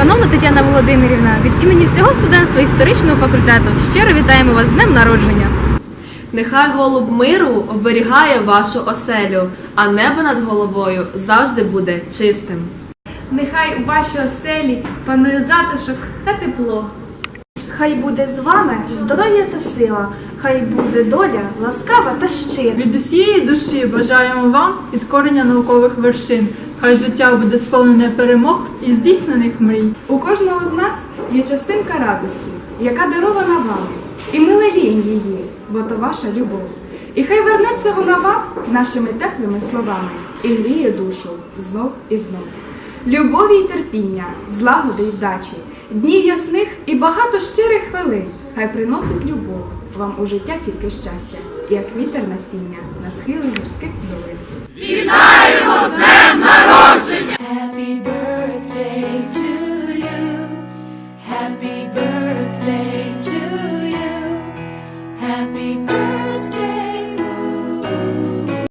Тетяна Володимирівна. Від імені всього студентства історичного факультету щиро вітаємо вас з днем народження. Нехай голуб миру оберігає вашу оселю, а небо над головою завжди буде чистим. Нехай у вашій оселі панує затишок та тепло. Хай буде з вами здоров'я та сила, хай буде доля ласкава та щира. Від усієї душі бажаємо вам підкорення наукових вершин. Хай життя буде сповнене перемог і здійснених мрій. У кожного з нас є частинка радості, яка дарована вам. І ми леліємо її, бо то ваша любов. І хай вернеться вона вам нашими теплими словами і гріє душу знов і знов. Любові й терпіння, злагоди й вдачі, днів ясних і багато щирих хвилин. Хай приносить любов вам у життя тільки щастя, як вітер насіння на схили гірських долин.